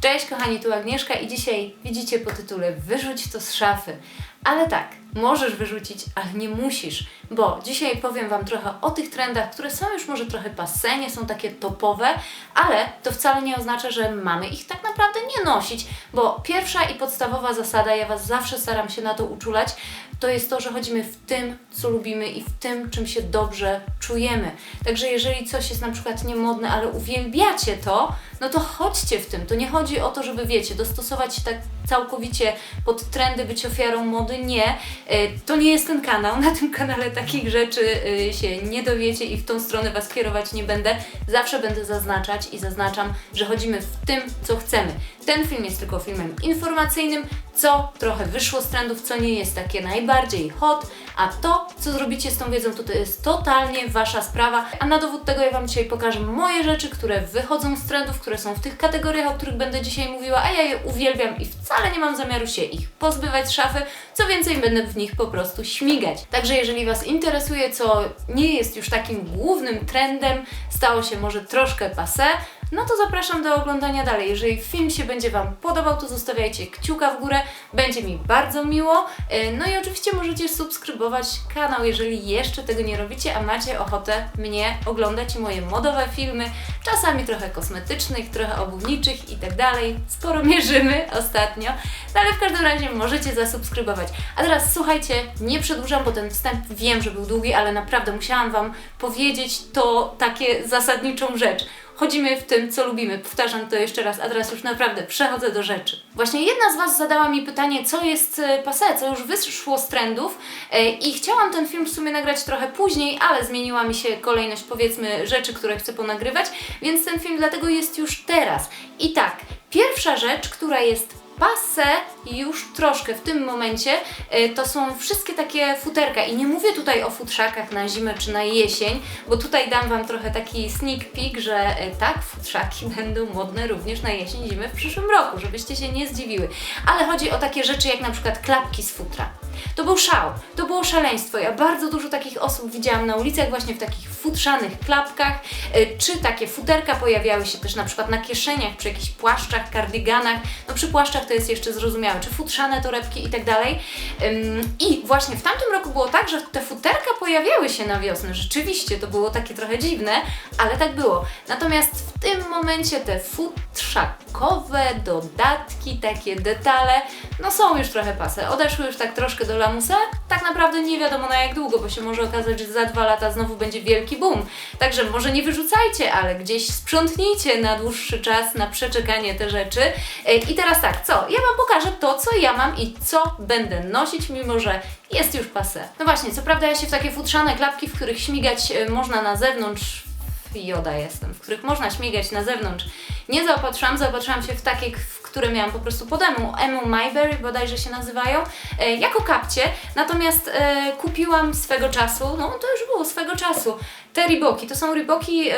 Cześć kochani, tu Agnieszka i dzisiaj widzicie po tytule Wyrzuć to z szafy. Ale tak, możesz wyrzucić, ale nie musisz, bo dzisiaj powiem Wam trochę o tych trendach, które są już może trochę passe, nie są takie topowe, ale to wcale nie oznacza, że mamy ich tak naprawdę nie nosić, bo pierwsza i podstawowa zasada, ja Was zawsze staram się na to uczulać, to jest to, że chodzimy w tym, co lubimy i w tym, czym się dobrze czujemy. Także jeżeli coś jest na przykład niemodne, ale uwielbiacie to, no to chodźcie w tym. To nie chodzi o to, żeby wiecie, dostosować się tak całkowicie pod trendy, być ofiarą mody. Nie. E, To nie jest ten kanał. Na tym kanale takich rzeczy e, się nie dowiecie i w tą stronę Was kierować nie będę. Zawsze będę zaznaczać i zaznaczam, że chodzimy w tym, co chcemy. Ten film jest tylko filmem informacyjnym, co trochę wyszło z trendów, co nie jest takie najbardziej hot, a to, co zrobicie z tą wiedzą, to, to jest totalnie Wasza sprawa. A na dowód tego ja Wam dzisiaj pokażę moje rzeczy, które wychodzą z trendów, które są w tych kategoriach, o których będę dzisiaj mówiła, a ja je uwielbiam i wcale nie mam zamiaru się ich pozbywać z szafy. Co więcej, będę w nich po prostu śmigać. Także jeżeli Was interesuje, co nie jest już takim głównym trendem, stało się może troszkę passé, no to zapraszam do oglądania dalej. Jeżeli film się będzie Wam podobał, to zostawiajcie kciuka w górę, będzie mi bardzo miło. E, No i oczywiście możecie subskrybować kanał, jeżeli jeszcze tego nie robicie, a macie ochotę mnie oglądać i moje modowe filmy, czasami trochę kosmetycznych, trochę obuwniczych i tak dalej. Sporo mierzymy ostatnio, no ale w każdym razie możecie zasubskrybować. A teraz słuchajcie, nie przedłużam, bo ten wstęp wiem, że był długi, ale naprawdę musiałam Wam powiedzieć to takie zasadniczą rzecz chodzimy w tym, co lubimy. Powtarzam to jeszcze raz, a teraz już naprawdę przechodzę do rzeczy. Właśnie jedna z Was zadała mi pytanie, co jest e, passé, co już wyszło z trendów e, i chciałam ten film w sumie nagrać trochę później, ale zmieniła mi się kolejność, powiedzmy, rzeczy, które chcę ponagrywać, więc ten film dlatego jest już teraz. I tak, pierwsza rzecz, która jest Passe już troszkę w tym momencie e, to są wszystkie takie futerka i nie mówię tutaj o futrzakach na zimę czy na jesień, bo tutaj dam Wam trochę taki sneak peek, że e, tak, futrzaki będą modne również na jesień, zimę w przyszłym roku, żebyście się nie zdziwiły. Ale chodzi o takie rzeczy jak na przykład klapki z futra. To był szał, to było szaleństwo. Ja bardzo dużo takich osób widziałam na ulicach właśnie w takich futrzanych klapkach, e, czy takie futerka pojawiały się też na przykład na kieszeniach, przy jakichś płaszczach, kardyganach. No przy płaszczach to jest jeszcze zrozumiałe, czy futrzane torebki i tak dalej. I właśnie w tamtym roku było tak, że te futerka pojawiały się na wiosnę. Rzeczywiście to było takie trochę dziwne, ale tak było. Natomiast w tym momencie te futrzakowe dodatki, takie detale, no są już trochę pase. Odeszły już tak troszkę do lamusa. Tak naprawdę nie wiadomo na jak długo, bo się może okazać, że za dwa lata znowu będzie wielki boom. Także może nie wyrzucajcie, ale gdzieś sprzątnijcie na dłuższy czas, na przeczekanie te rzeczy. E, I teraz tak, co? Ja Wam pokażę to, co ja mam i co będę nosić, mimo że jest już pase. No właśnie, co prawda ja się w takie futrzane klapki, w których śmigać e, można na zewnątrz, joda jestem, w których można śmigać na zewnątrz, nie zaopatrzyłam, zaopatrzyłam się w takie, w które miałam po prostu pod emu, emu Mayberry bodajże się nazywają, e, jako kapcie, natomiast e, kupiłam swego czasu, no to już było swego czasu, te Reeboki, to są Reeboki e,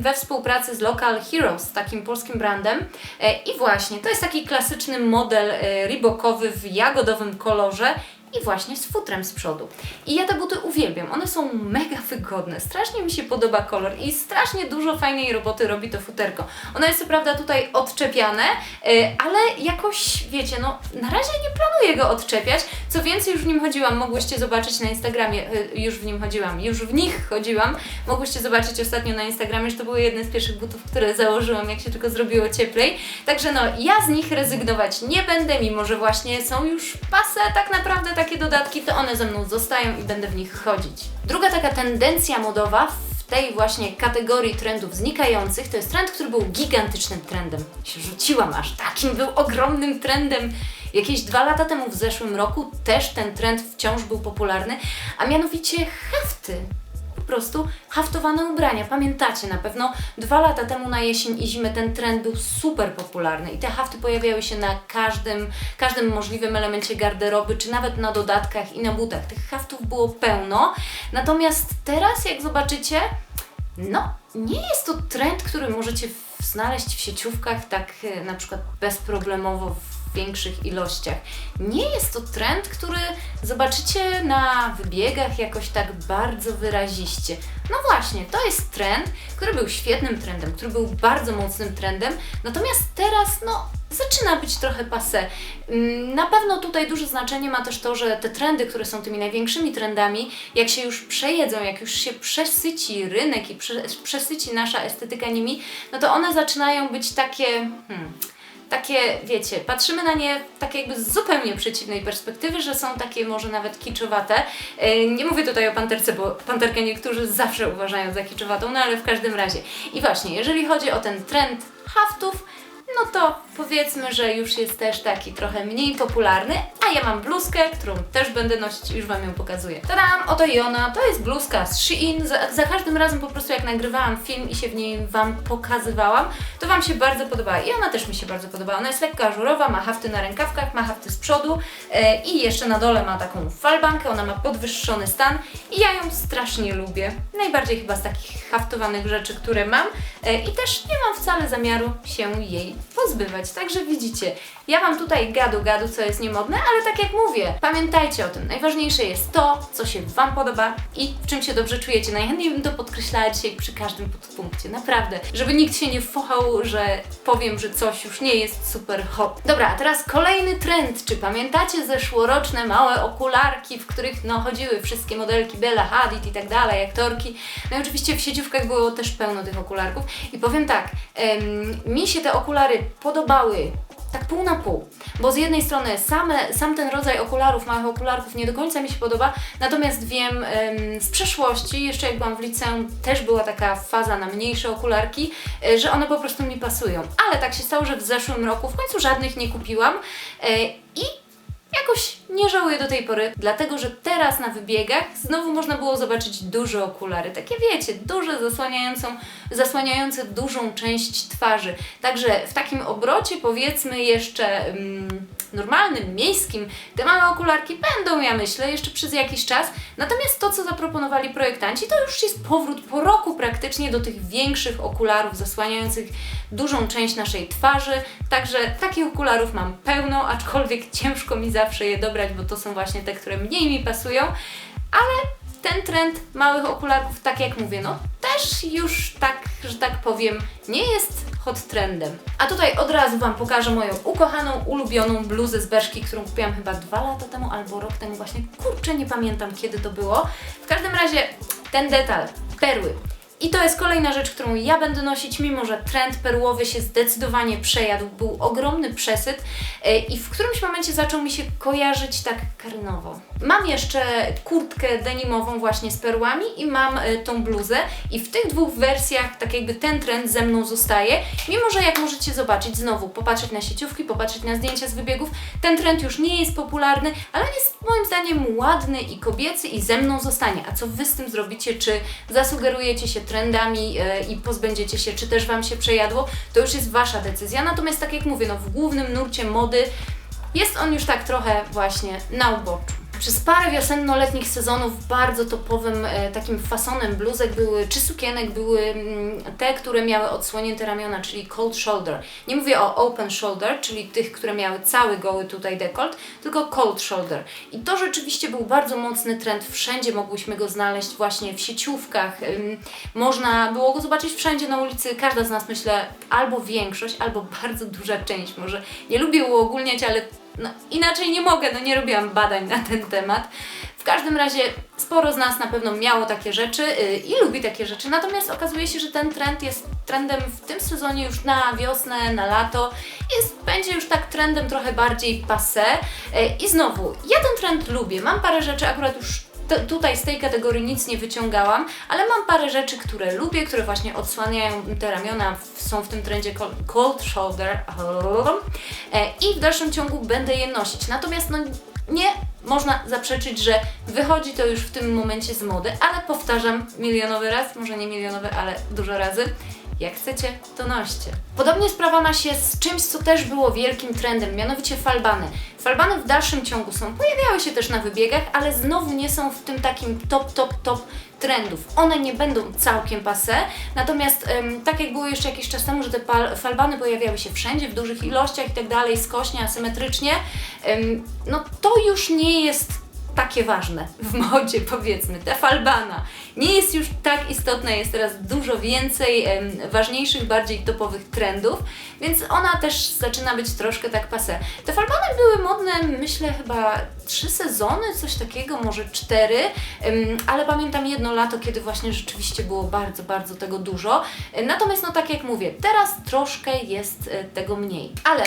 we współpracy z Local Heroes, takim polskim brandem. E, i właśnie, to jest taki klasyczny model e, Reebokowy w jagodowym kolorze i właśnie z futrem z przodu. I ja te buty uwielbiam. One są mega wygodne. Strasznie mi się podoba kolor i strasznie dużo fajnej roboty robi to futerko. Ono jest co prawda tutaj odczepiane, e, ale jakoś, wiecie, no na razie nie planuję go odczepiać. Co więcej, już w nim chodziłam, mogłyście zobaczyć na Instagramie, e, już w nim chodziłam, już w nich chodziłam. Mogłyście zobaczyć ostatnio na Instagramie, że to były jedne z pierwszych butów, które założyłam, jak się tylko zrobiło cieplej. Także no, ja z nich rezygnować nie będę, mimo że właśnie są już pase tak naprawdę takie dodatki, to one ze mną zostają i będę w nich chodzić. Druga taka tendencja modowa w tej właśnie kategorii trendów znikających to jest trend, który był gigantycznym trendem. Się rzuciłam aż takim był ogromnym trendem. Jakieś dwa lata temu, w zeszłym roku, też ten trend wciąż był popularny, a mianowicie hafty po prostu haftowane ubrania. Pamiętacie na pewno, dwa lata temu na jesień i zimę ten trend był super popularny i te hafty pojawiały się na każdym, każdym możliwym elemencie garderoby, czy nawet na dodatkach i na butach. Tych haftów było pełno. Natomiast teraz, jak zobaczycie, no, nie jest to trend, który możecie znaleźć w sieciówkach tak e, na przykład bezproblemowo większych ilościach. Nie jest to trend, który zobaczycie na wybiegach jakoś tak bardzo wyraziście. No właśnie, to jest trend, który był świetnym trendem, który był bardzo mocnym trendem, natomiast teraz, no, zaczyna być trochę passé. Mm, Na pewno tutaj duże znaczenie ma też to, że te trendy, które są tymi największymi trendami, jak się już przejedzą, jak już się przesyci rynek i prze, przesyci nasza estetyka nimi, no to one zaczynają być takie. Hmm, takie, wiecie, patrzymy na nie tak jakby z zupełnie przeciwnej perspektywy, że są takie może nawet kiczowate. E, Nie mówię tutaj o panterce, bo panterkę niektórzy zawsze uważają za kiczowatą, no ale w każdym razie. I właśnie, jeżeli chodzi o ten trend haftów, no to powiedzmy, że już jest też taki trochę mniej popularny, a ja mam bluzkę, którą też będę nosić już Wam ją pokazuję. Tadam, oto i ona, to jest bluzka z Shein, za, za każdym razem po prostu jak nagrywałam film i się w niej Wam pokazywałam, to Wam się bardzo podobała i ona też mi się bardzo podobała. Ona jest lekko ażurowa, ma hafty na rękawkach, ma hafty z przodu e, i jeszcze na dole ma taką falbankę, ona ma podwyższony stan i ja ją strasznie lubię. Najbardziej chyba z takich haftowanych rzeczy, które mam e, i też nie mam wcale zamiaru się jej pozbywać. Także widzicie, ja Wam tutaj gadu gadu, co jest niemodne, ale tak jak mówię, pamiętajcie o tym. Najważniejsze jest to, co się Wam podoba i w czym się dobrze czujecie. Najchętniej bym to podkreślała dzisiaj przy każdym podpunkcie, naprawdę. Żeby nikt się nie fochał, że powiem, że coś już nie jest super hot. Dobra, a teraz kolejny trend. Czy pamiętacie zeszłoroczne małe okularki, w których no chodziły wszystkie modelki Bella Hadid i tak dalej, aktorki. No i oczywiście w sieciówkach było też pełno tych okularków. I powiem tak, em, mi się te okulary podobały tak pół na pół, bo z jednej strony same, sam ten rodzaj okularów, małych okularków nie do końca mi się podoba, natomiast wiem em, z przeszłości, jeszcze jak byłam w liceum, też była taka faza na mniejsze okularki, e, że one po prostu mi pasują. Ale tak się stało, że w zeszłym roku w końcu żadnych nie kupiłam e, i Jakoś nie żałuję do tej pory, dlatego że teraz na wybiegach znowu można było zobaczyć duże okulary. Takie wiecie, duże, zasłaniającą, zasłaniające dużą część twarzy. Także w takim obrocie, powiedzmy, jeszcze mm, normalnym, miejskim, te małe okularki będą, ja myślę, jeszcze przez jakiś czas. Natomiast to, co zaproponowali projektanci, to już jest powrót po roku praktycznie do tych większych okularów zasłaniających dużą część naszej twarzy. Także takich okularów mam pełno, aczkolwiek ciężko mi zawsze je dobrać, bo to są właśnie te, które mniej mi pasują. Ale ten trend małych okularków, tak jak mówię, no też już tak, że tak powiem, nie jest hot trendem. A tutaj od razu Wam pokażę moją ukochaną, ulubioną bluzę z Berszki, którą kupiłam chyba dwa lata temu albo rok temu właśnie. Kurczę, nie pamiętam kiedy to było. W każdym razie ten detal, perły. I to jest kolejna rzecz, którą ja będę nosić, mimo że trend perłowy się zdecydowanie przejadł, był ogromny przesyt e, i w którymś momencie zaczął mi się kojarzyć tak karnowo. Mam jeszcze kurtkę denimową właśnie z perłami i mam e, tą bluzę i w tych dwóch wersjach tak jakby ten trend ze mną zostaje, mimo że jak możecie zobaczyć znowu, popatrzeć na sieciówki, popatrzeć na zdjęcia z wybiegów, ten trend już nie jest popularny, ale jest moim zdaniem ładny i kobiecy i ze mną zostanie. A co Wy z tym zrobicie? Czy zasugerujecie się trendami e, i pozbędziecie się, czy też Wam się przejadło? To już jest Wasza decyzja. Natomiast tak jak mówię, no w głównym nurcie mody jest on już tak trochę właśnie na uboczu. Przez parę wiosenno-letnich sezonów bardzo topowym e, takim fasonem bluzek były, czy sukienek były mm, te, które miały odsłonięte ramiona, czyli cold shoulder. Nie mówię o open shoulder, czyli tych, które miały cały goły tutaj dekolt, tylko cold shoulder. I to rzeczywiście był bardzo mocny trend. Wszędzie mogłyśmy go znaleźć, właśnie w sieciówkach. Można było go zobaczyć wszędzie na ulicy. Każda z nas, myślę, albo większość, albo bardzo duża część. Może nie lubię uogólniać, ale no, inaczej nie mogę, no nie robiłam badań na ten temat. W każdym razie sporo z nas na pewno miało takie rzeczy yy, i lubi takie rzeczy, natomiast okazuje się, że ten trend jest trendem w tym sezonie już na wiosnę, na lato, jest, będzie już tak trendem trochę bardziej passé. Yy, i znowu, ja ten trend lubię, mam parę rzeczy akurat już to, tutaj z tej kategorii nic nie wyciągałam, ale mam parę rzeczy, które lubię, które właśnie odsłaniają te ramiona, są w tym trendzie col- cold shoulder e, i w dalszym ciągu będę je nosić. Natomiast no nie można zaprzeczyć, że wychodzi to już w tym momencie z mody, ale powtarzam milionowy raz, może nie milionowy, ale dużo razy, Jak chcecie, to noście. Podobnie sprawa ma się z czymś, co też było wielkim trendem, mianowicie falbany. Falbany w dalszym ciągu są, pojawiały się też na wybiegach, ale znowu nie są w tym takim top, top, top trendów. One nie będą całkiem passe, natomiast em, tak jak było jeszcze jakiś czas temu, że te falbany pojawiały się wszędzie, w dużych ilościach i tak dalej, skośnie, asymetrycznie, em, no to już nie jest takie ważne w modzie, powiedzmy. Ta falbana nie jest już tak istotna, jest teraz dużo więcej em, ważniejszych, bardziej topowych trendów, więc ona też zaczyna być troszkę tak passe. Te falbany były modne, myślę, chyba trzy sezony, coś takiego, może cztery, em, ale pamiętam jedno lato, kiedy właśnie rzeczywiście było bardzo, bardzo tego dużo. Natomiast, no tak jak mówię, teraz troszkę jest e, tego mniej. Ale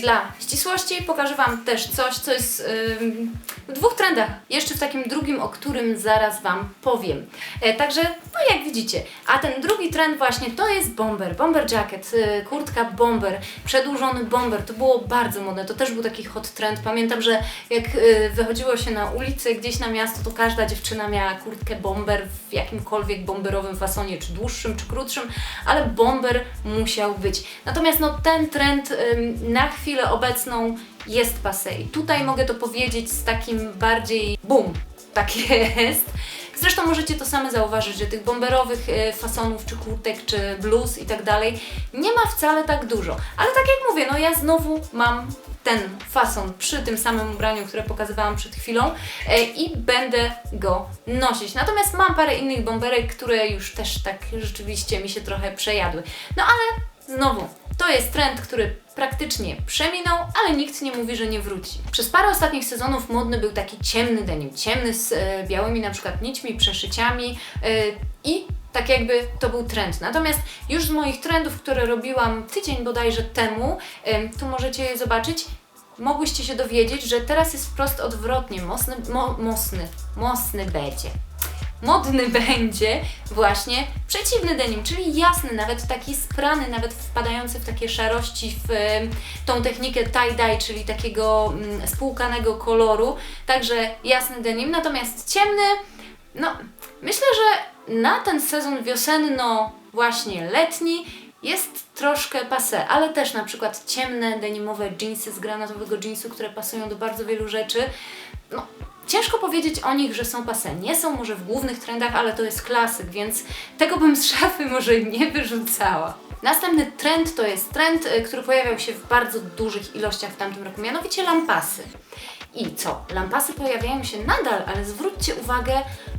dla ścisłości pokażę Wam też coś, co jest ym, w dwóch trendach. Jeszcze w takim drugim, o którym zaraz Wam powiem. E, także, no jak widzicie, a ten drugi trend właśnie to jest bomber, bomber jacket, y, kurtka bomber, przedłużony bomber. To było bardzo modne, to też był taki hot trend. Pamiętam, że jak y, wychodziło się na ulicę gdzieś na miasto, to każda dziewczyna miała kurtkę bomber w jakimkolwiek bomberowym fasonie, czy dłuższym, czy krótszym, ale bomber musiał być. Natomiast no ten trend ym, na chwilę obecną jest passé. Tutaj mogę to powiedzieć z takim bardziej boom. Tak jest. Zresztą możecie to same zauważyć, że tych bomberowych e, fasonów, czy kurtek, czy bluz i tak dalej nie ma wcale tak dużo. Ale tak jak mówię, no ja znowu mam ten fason przy tym samym ubraniu, które pokazywałam przed chwilą e, i będę go nosić. Natomiast mam parę innych bomberek, które już też tak rzeczywiście mi się trochę przejadły. No ale znowu, to jest trend, który praktycznie przeminął, ale nikt nie mówi, że nie wróci. Przez parę ostatnich sezonów modny był taki ciemny denim, ciemny z e, białymi na przykład nićmi, przeszyciami e, i tak jakby to był trend. Natomiast już z moich trendów, które robiłam tydzień bodajże temu, em, tu możecie je zobaczyć, mogłyście się dowiedzieć, że teraz jest wprost odwrotnie, mocny, mo, mocny, mocny będzie modny będzie właśnie przeciwny denim, czyli jasny, nawet taki sprany, nawet wpadający w takie szarości, w tą technikę tie-dye, czyli takiego mm, spłukanego koloru, także jasny denim, natomiast ciemny, no myślę, że na ten sezon wiosenno właśnie letni jest troszkę passé, ale też na przykład ciemne denimowe jeansy z granatowego jeansu, które pasują do bardzo wielu rzeczy, no Ciężko powiedzieć o nich, że są pase. Nie są może w głównych trendach, ale to jest klasyk, więc tego bym z szafy może nie wyrzucała. Następny trend to jest trend, y, który pojawiał się w bardzo dużych ilościach w tamtym roku, mianowicie lampasy. I co? Lampasy pojawiają się nadal, ale zwróćcie uwagę,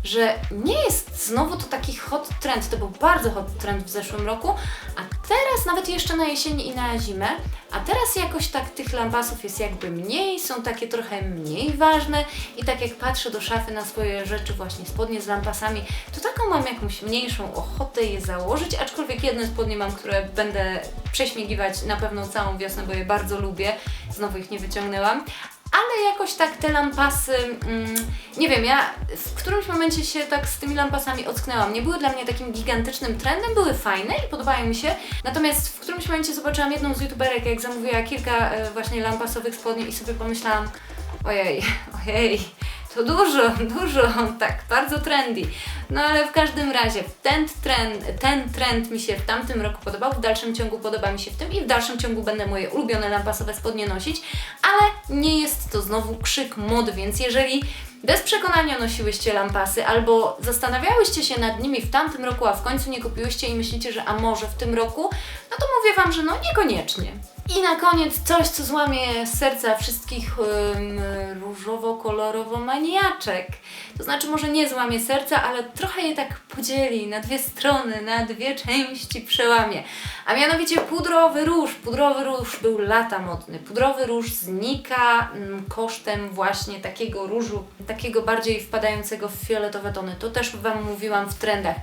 że nie jest znowu to taki hot trend. To był bardzo hot trend w zeszłym roku, a teraz nawet jeszcze na jesieni i na zimę, a teraz jakoś tak tych lampasów jest jakby mniej, są takie trochę mniej ważne. I tak jak patrzę do szafy na swoje rzeczy, właśnie spodnie z lampasami, to taką mam jakąś mniejszą ochotę je założyć, aczkolwiek jedne spodnie mam, które będę prześmigiwać na pewno całą wiosnę, bo je bardzo lubię, znowu ich nie wyciągnęłam, ale jakoś tak te lampasy, mm, nie wiem, ja w którymś momencie się tak z tymi lampasami ocknęłam. Nie były dla mnie takim gigantycznym trendem, były fajne i podobają mi się. Natomiast w którymś momencie zobaczyłam jedną z youtuberek, jak zamówiła kilka e, właśnie lampasowych spodni i sobie pomyślałam, ojej, ojej, to dużo, dużo, tak, bardzo trendy. No ale w każdym razie ten trend, ten trend mi się w tamtym roku podobał, w dalszym ciągu podoba mi się w tym i w dalszym ciągu będę moje ulubione lampasowe spodnie nosić, ale nie jest to znowu krzyk mod, więc jeżeli bez przekonania nosiłyście lampasy albo zastanawiałyście się nad nimi w tamtym roku, a w końcu nie kupiłyście i myślicie, że a może w tym roku, no to mówię Wam, że no niekoniecznie. I na koniec coś, co złamie serca wszystkich ym, różowo-kolorowo maniaczek. To znaczy może nie złamie serca, ale trochę je tak podzieli na dwie strony, na dwie części przełamie. A mianowicie pudrowy róż. Pudrowy róż był lata modny. Pudrowy róż znika mm, kosztem właśnie takiego różu, takiego bardziej wpadającego w fioletowe tony. To też Wam mówiłam w trendach.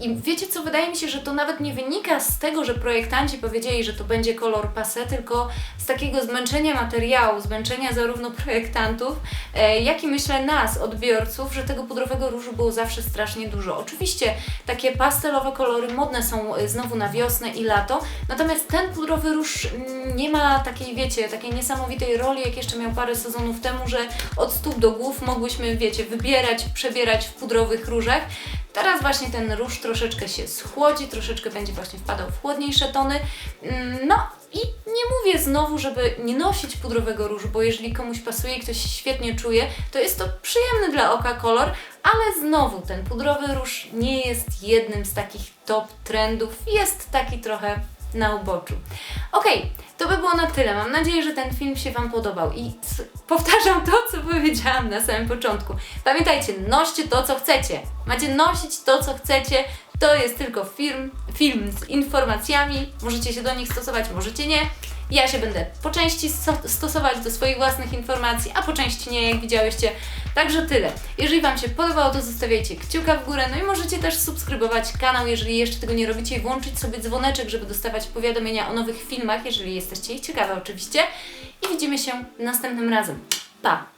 I wiecie co, wydaje mi się, że to nawet nie wynika z tego, że projektanci powiedzieli, że to będzie kolor passé, tylko z takiego zmęczenia materiału, zmęczenia zarówno projektantów, e, jak i myślę nas, odbiorców, że tego pudrowego różu było zawsze strasznie dużo. Oczywiście takie pastelowe kolory modne są e, znowu na wiosnę i lato, natomiast ten pudrowy róż mm, nie ma takiej, wiecie, takiej niesamowitej roli, jak jeszcze miał parę sezonów temu, że od stóp do głów mogłyśmy, wiecie, wybierać, przebierać w pudrowych różach. Teraz właśnie ten róż troszeczkę się schłodzi, troszeczkę będzie właśnie wpadał w chłodniejsze tony. Mm, No i nie mówię znowu, żeby nie nosić pudrowego różu, bo jeżeli komuś pasuje i ktoś się świetnie czuje, to jest to przyjemny dla oka kolor, ale znowu ten pudrowy róż nie jest jednym z takich top trendów, jest taki trochę na uboczu. Okej, to by było na tyle. Mam nadzieję, że ten film się Wam podobał i powtarzam to, co powiedziałam na samym początku. Pamiętajcie, noście to, co chcecie. Macie nosić to, co chcecie. To jest tylko film, film z informacjami. Możecie się do nich stosować, możecie nie. Ja się będę po części sto- stosować do swoich własnych informacji, a po części nie, jak widziałyście. Także tyle. Jeżeli Wam się podobało, to zostawiajcie kciuka w górę, no i możecie też subskrybować kanał, jeżeli jeszcze tego nie robicie i włączyć sobie dzwoneczek, żeby dostawać powiadomienia o nowych filmach, jeżeli jesteście ich ciekawe oczywiście. I widzimy się następnym razem. Pa!